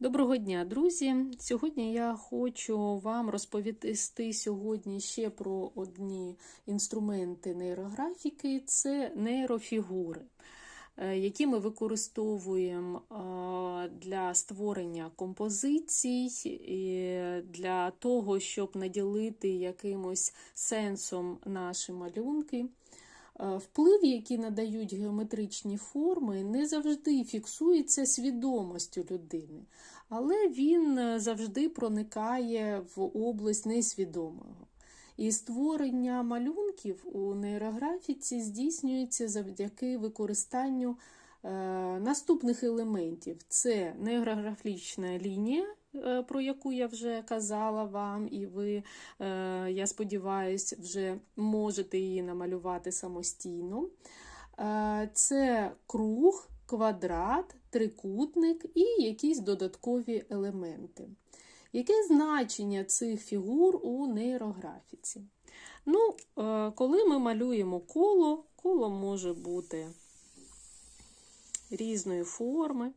Доброго дня, друзі! Сьогодні я хочу вам розповісти сьогодні ще про одні інструменти нейрографіки це нейрофігури, е, які ми використовуємо для створення композицій, для того, щоб наділити якимось сенсом наші малюнки. Е, Вплив, який надають геометричні форми, не завжди фіксується свідомістю людини, але він е, завжди проникає в область несвідомого. І створення малюнків у нейрографіці здійснюється завдяки використанню е, наступних елементів: це нейрографічна лінія, про яку я вже казала вам, і ви, е, я сподіваюся, вже можете її намалювати самостійно. Е, Це круг, квадрат, трикутник і якісь додаткові елементи. Яке значення цих фігур у нейрографіці? Ну, е, коли ми малюємо коло, коло може бути різної форми.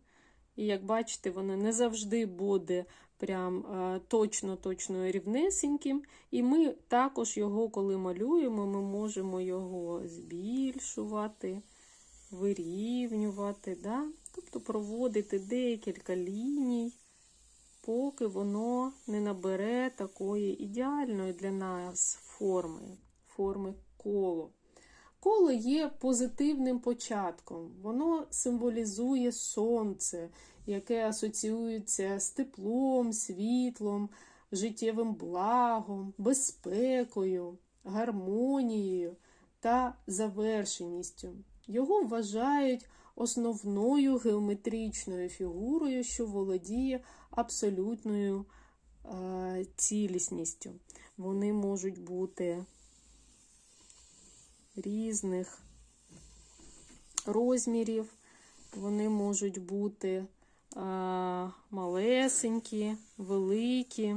І як бачите, воно не завжди буде прям точно-точно рівнесеньким. І ми також його, коли малюємо, ми можемо його збільшувати, вирівнювати, да? тобто проводити декілька ліній, поки воно не набере такої ідеальної для нас форми, форми коло. Коло є позитивним початком, воно символізує сонце, яке асоціюється з теплом, світлом, життєвим благом, безпекою, гармонією та завершеністю. Його вважають основною геометричною фігурою, що володіє абсолютною е, цілісністю. Вони можуть бути різних розмірів, вони можуть бути а, малесенькі, великі,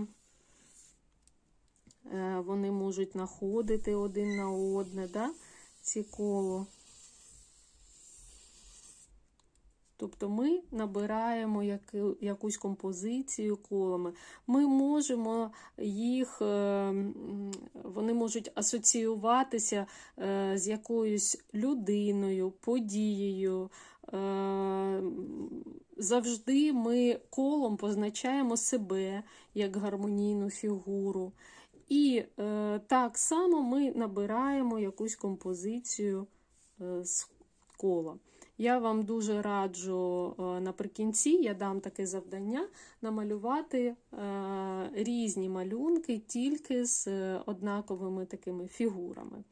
а, вони можуть находити один на одне, да, ці коло. Тобто ми набираємо яку, якусь композицію колами. Ми можемо їх, е, вони можуть асоціюватися е, з якоюсь людиною, подією. Е, завжди ми колом позначаємо себе як гармонійну фігуру. І так само ми набираємо якусь композицію з кола. Я вам дуже раджу наприкінці, я дам таке завдання намалювати різні малюнки тільки з однаковими такими фігурами.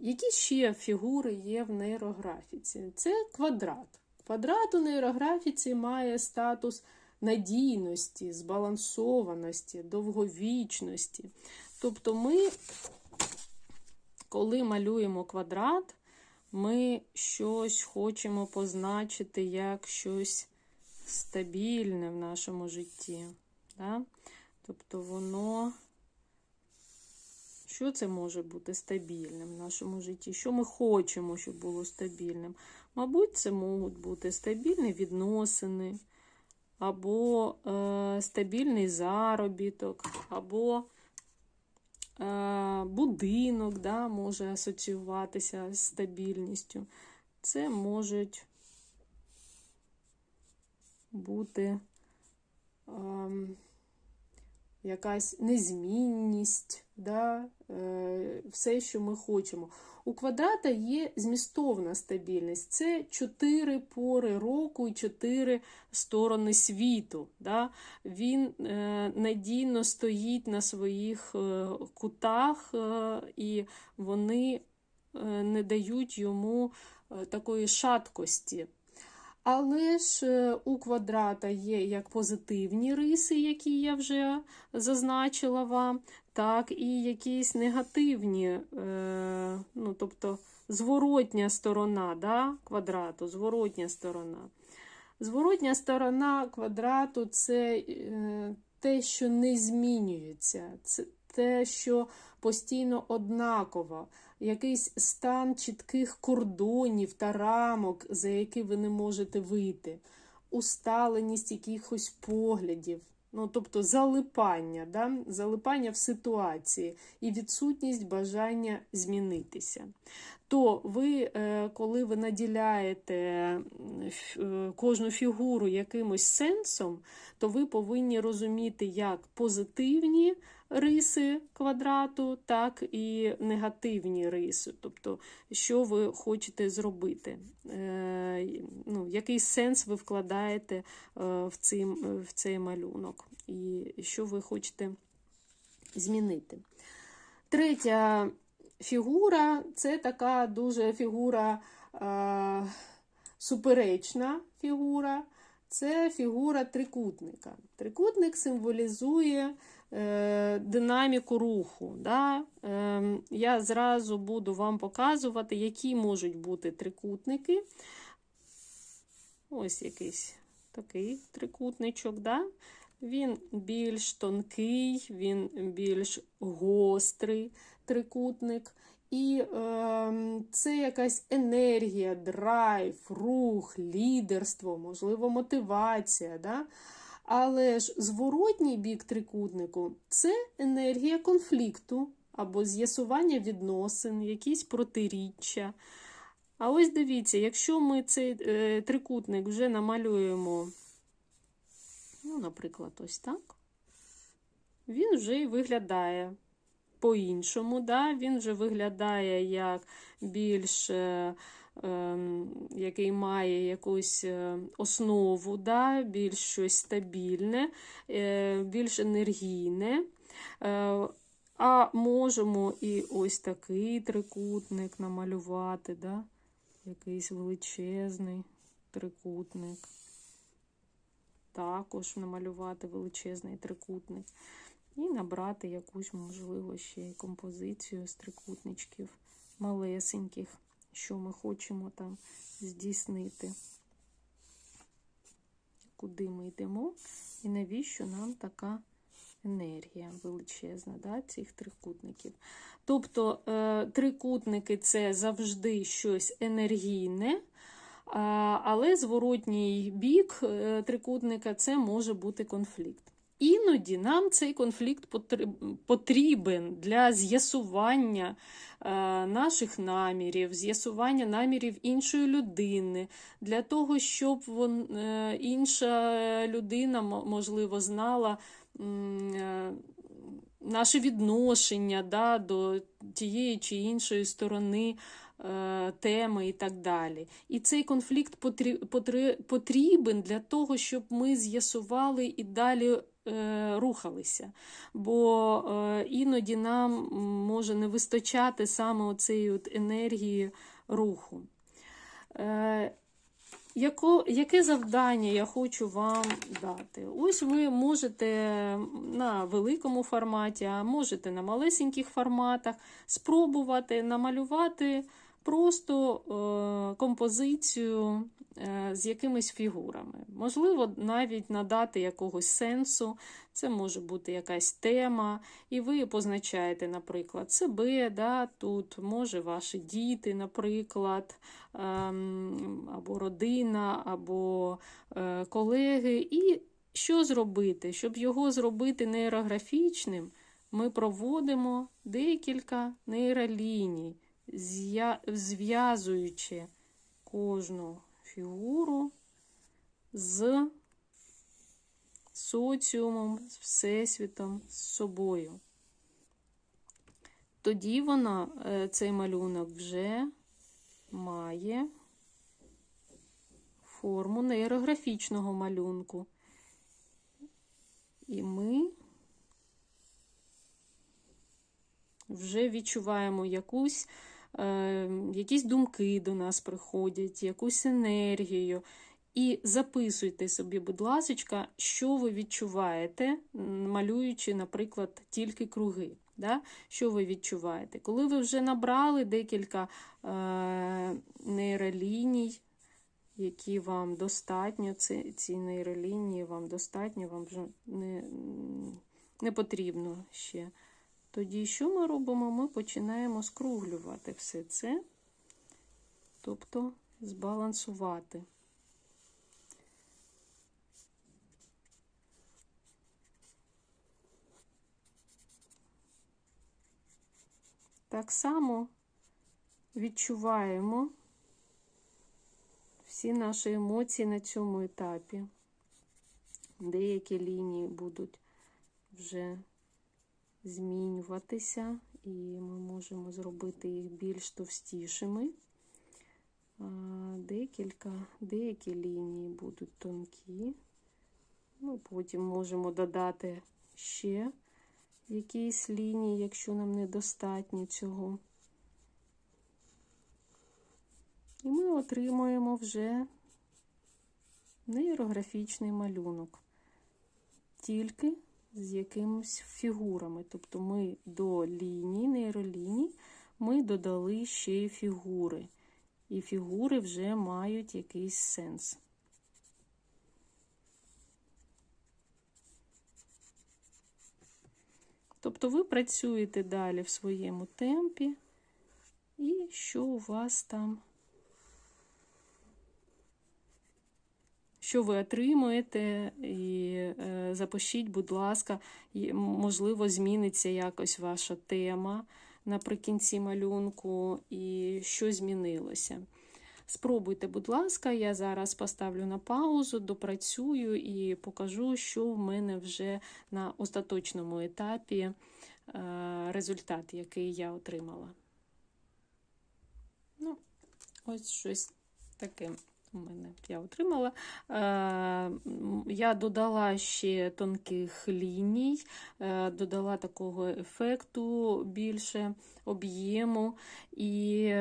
Які ще фігури є в нейрографіці? Це квадрат. Квадрат у нейрографіці має статус надійності, збалансованості, довговічності. Тобто ми, коли малюємо квадрат, ми щось хочемо позначити як щось стабільне в нашому житті. Да? Тобто воно, що це може бути стабільним в нашому житті? Що ми хочемо, щоб було стабільним? Мабуть, це можуть бути стабільні відносини, або е, стабільний заробіток, або будинок да, може асоціюватися з стабільністю. Це можуть бути ем, якась незмінність, да, е, все, що ми хочемо. У квадрата є змістовна стабільність. Це чотири пори року і чотири сторони світу. Да? Він е, надійно стоїть на своїх е, кутах, і вони не дають йому такої шаткості. Але ж е, у квадрата є як позитивні риси, які я вже зазначила вам, так і якісь негативні, е, ну, тобто зворотня сторона да, квадрату, зворотня сторона. Зворотня сторона квадрату це е, те, що не змінюється, це те, що постійно однаково, якийсь стан чітких кордонів та рамок, за які ви не можете вийти. усталеність якихось поглядів. Ну, тобто залипання, да? залипання в ситуації і відсутність бажання змінитися. То ви, е, коли ви наділяєте е, кожну фігуру якимось сенсом, то ви повинні розуміти як позитивні риси квадрату, так і негативні риси. Тобто, що ви хочете зробити, Е, ну, який сенс ви вкладаєте е, в цей, в цей малюнок, і що ви хочете змінити. Третя фігура це така дуже фігура е, суперечна фігура. Це фігура трикутника. Трикутник символізує динаміку руху. Да? Е, я зразу буду вам показувати, які можуть бути трикутники. Ось якийсь такий трикутничок. Да? Він більш тонкий, він більш гострий трикутник. І е, це якась енергія, драйв, рух, лідерство, можливо, мотивація. Да? Але ж зворотній бік трикутнику це енергія конфлікту або з'ясування відносин, якісь протиріччя. А ось дивіться, якщо ми цей е, трикутник вже намалюємо, ну, наприклад, ось так, він вже і виглядає по-іншому. Да? Він вже виглядає як більш, е, який має якусь е, основу, да? більш щось стабільне, е, більш енергійне. Е, а можемо і ось такий трикутник намалювати, да? якийсь величезний трикутник. Також намалювати величезний трикутник. І набрати якусь, можливо, ще й композицію з трикутничків малесеньких, що ми хочемо там здійснити. Куди ми йдемо, і навіщо нам така енергія величезна да, цих трикутників. Тобто е, трикутники це завжди щось енергійне, але зворотній бік е, трикутника це може бути конфлікт. Іноді нам цей конфлікт потрібен для з'ясування е, наших намірів, з'ясування намірів іншої людини, для того, щоб е, інша людина, можливо, знала е, наше відношення да, до тієї чи іншої сторони. Теми і так далі. І цей конфлікт потрібен для того, щоб ми з'ясували і далі рухалися, бо е, іноді нам може не вистачати саме от енергії руху. Е, яко, яке завдання я хочу вам дати? Ось ви можете на великому форматі, а можете на малесеньких форматах спробувати намалювати просто е, композицію е, з якимись фігурами. Можливо, навіть надати якогось сенсу, це може бути якась тема, і ви позначаєте, наприклад, себе, да, тут, може ваші діти, наприклад, е, або родина, або е, колеги. І що зробити? Щоб його зробити нейрографічним, ми проводимо декілька нейроліній зв'язуючи кожну фігуру з соціумом, з Всесвітом, з собою. Тоді вона, е, цей малюнок вже має форму нейрографічного малюнку. І ми вже відчуваємо якусь якісь думки до нас приходять, якусь енергію. І записуйте собі, будь ласка, що ви відчуваєте, малюючи, наприклад, тільки круги. Да? Що ви відчуваєте? Коли ви вже набрали декілька е, нейроліній, які вам достатньо, ці, ці нейролінії вам достатньо, вам вже не, не потрібно ще. Тоді, що ми робимо? Ми починаємо скруглювати все це, тобто збалансувати. Так само відчуваємо всі наші емоції на цьому етапі. Деякі лінії будуть вже змінюватися, і ми можемо зробити їх більш товстішими. Декілька, деякі лінії будуть тонкі. Ми потім можемо додати ще якісь лінії, якщо нам недостатньо цього. І ми отримуємо вже нейрографічний малюнок, тільки з якимись фігурами. Тобто ми до ліній, нейроліній, ми додали ще фігури. І фігури вже мають якийсь сенс. Тобто ви працюєте далі в своєму темпі, і що у вас там, що ви отримуєте, і е, запишіть, будь ласка, можливо, зміниться якось ваша тема наприкінці малюнку, і що змінилося. Спробуйте, будь ласка, я зараз поставлю на паузу, допрацюю і покажу, що в мене вже на остаточному етапі е, результат, який я отримала. Ну, ось щось таке мене я отримала. Е, я додала ще тонких ліній, е, додала такого ефекту більше об'єму, і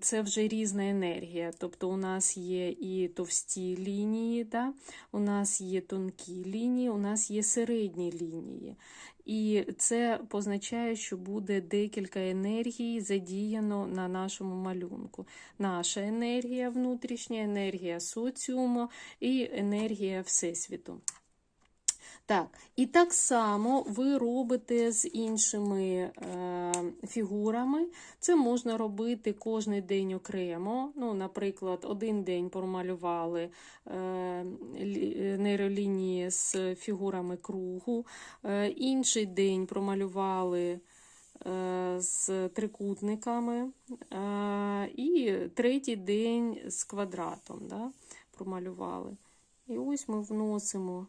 це вже різна енергія. Тобто у нас є і товсті лінії, да? у нас є тонкі лінії, у нас є середні лінії. І це позначає, що буде декілька енергій задіяно на нашому малюнку. Наша енергія внутрішня, енергія соціуму і енергія Всесвіту. Так, і так само ви робите з іншими е, фігурами. Це можна робити кожен день окремо. Ну, Наприклад, один день промалювали е, нейролінії з фігурами кругу, е, інший день промалювали е, з трикутниками, е, і третій день з квадратом да, промалювали. І ось ми вносимо.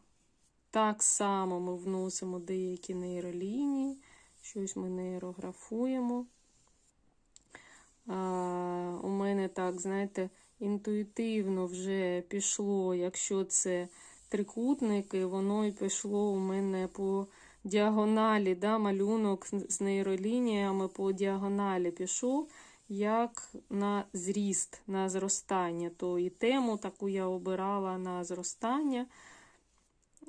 Так само ми вносимо деякі нейролінії, щось ми нейрографуємо. А, У мене так, знаєте, інтуїтивно вже пішло, якщо це трикутники, воно і пішло у мене по діагоналі, да, малюнок з нейролініями по діагоналі пішов, як на зріст, на зростання. То і тему таку я обирала на зростання.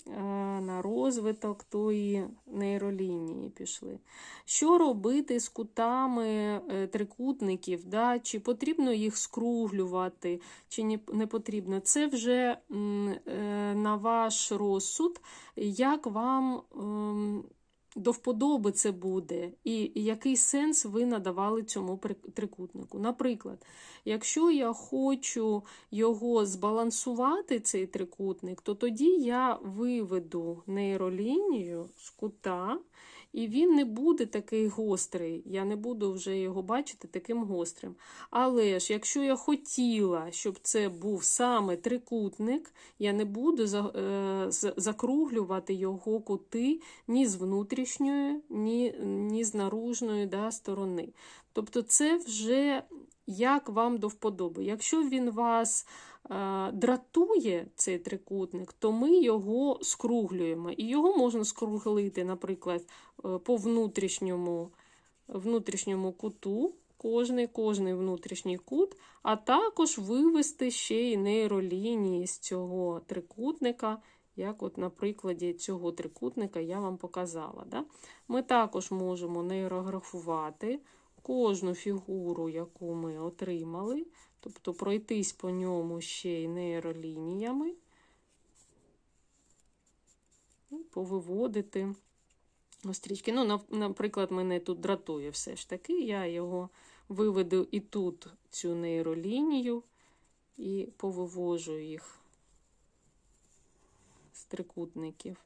Е, на розвиток тої нейролінії пішли. Що робити з кутами е, трикутників? Да? Чи потрібно їх скруглювати, чи не потрібно? Це вже е, на ваш розсуд, як вам ем, до вподоби це буде, і який сенс ви надавали цьому трикутнику. Наприклад, якщо я хочу його збалансувати, цей трикутник, то тоді я виведу нейролінію з кута і він не буде такий гострий. Я не буду вже його бачити таким гострим. Але ж, якщо я хотіла, щоб це був саме трикутник, я не буду е, закруглювати його кути ні з внутрішньої, ні, ні з наружної да, сторони. Тобто, це вже як вам до вподоби. Якщо він вас дратує цей трикутник, то ми його скруглюємо. І його можна скруглити, наприклад, е, по внутрішньому внутрішньому куту, кожний кожний внутрішній кут, а також вивести ще й нейролінії з цього трикутника. Як, от на прикладі цього трикутника я вам показала. Да? Ми також можемо нейрографувати кожну фігуру, яку ми отримали. Тобто пройтись по ньому ще й нейролініями, і повиводити стрічки. Ну, Наприклад, мене тут дратує все ж таки, я його виведу і тут цю нейролінію, і повивожу їх з трикутників.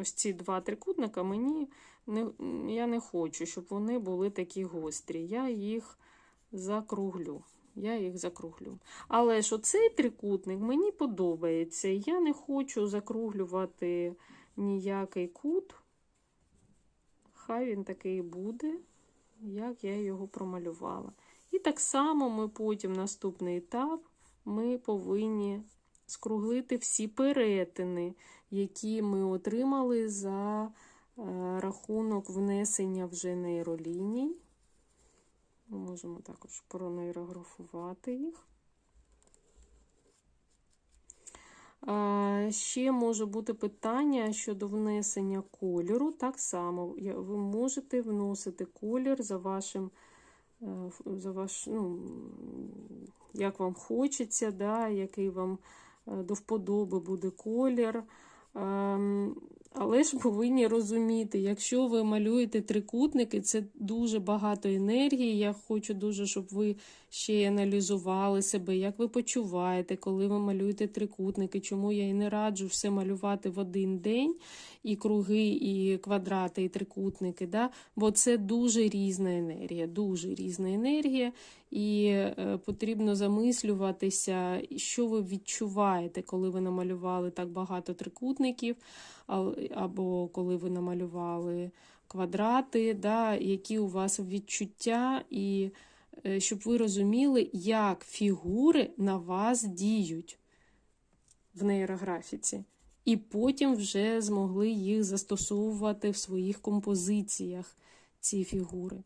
Ось ці два трикутника мені не, я не хочу, щоб вони були такі гострі. Я їх закруглю. Я їх закруглю. Але ж оцей трикутник мені подобається. Я не хочу закруглювати ніякий кут. Хай він такий буде, як я його промалювала. І так само ми потім наступний етап ми повинні скруглити всі перетини, які ми отримали за е, рахунок внесення вже нейроліній. Ми можемо також пронейрографувати їх. Ще може бути питання щодо внесення кольору. Так само ви можете вносити колір за вашим, е, за ваш, ну, як вам хочеться, да, який вам е, до вподоби буде колір. Але ж повинні розуміти, якщо ви малюєте трикутники, це дуже багато енергії. Я хочу дуже, щоб ви ще аналізували себе, як ви почуваєте, коли ви малюєте трикутники. Чому я і не раджу все малювати в один день, і круги, і квадрати, і трикутники. Да? Бо це дуже різна енергія, дуже різна енергія, і е, потрібно замислюватися, що ви відчуваєте, коли ви намалювали так багато трикутників, або коли ви намалювали квадрати, да, які у вас відчуття, і е, щоб ви розуміли, як фігури на вас діють в нейрографіці. І потім вже змогли їх застосовувати в своїх композиціях, ці фігури.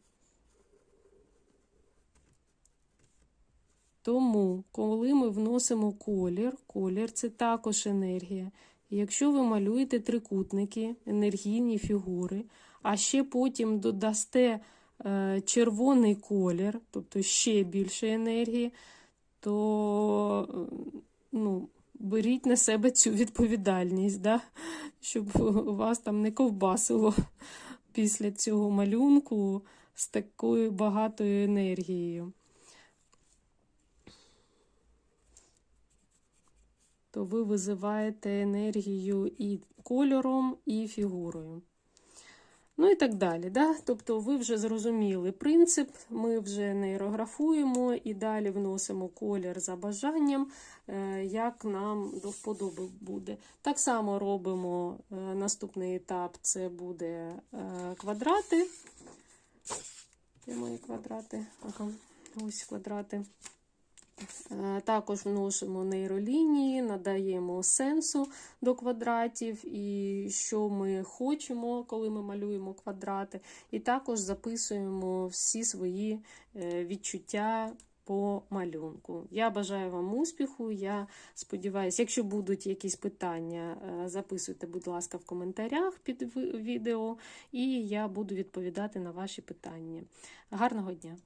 Тому, коли ми вносимо колір, колір це також енергія. Якщо ви малюєте трикутники, енергійні фігури, а ще потім додасте е, червоний колір, тобто ще більше енергії, то е, ну, беріть на себе цю відповідальність, да? щоб вас там не ковбасило після цього малюнку з такою багатою енергією. То ви визиваєте енергію і кольором, і фігурою. Ну і так далі. Да? Тобто ви вже зрозуміли принцип, ми вже нейрографуємо і далі вносимо колір за бажанням, е, як нам до вподоби буде. Так само робимо е, наступний етап це буде е, квадрати. Де мої квадрати? Ага, ось квадрати. Е, Також вносимо нейролінії, надаємо сенсу до квадратів і що ми хочемо, коли ми малюємо квадрати. І також записуємо всі свої е, відчуття по малюнку. Я бажаю вам успіху. Я сподіваюся, якщо будуть якісь питання, е, записуйте, будь ласка, в коментарях під відео, і я буду відповідати на ваші питання. Гарного дня!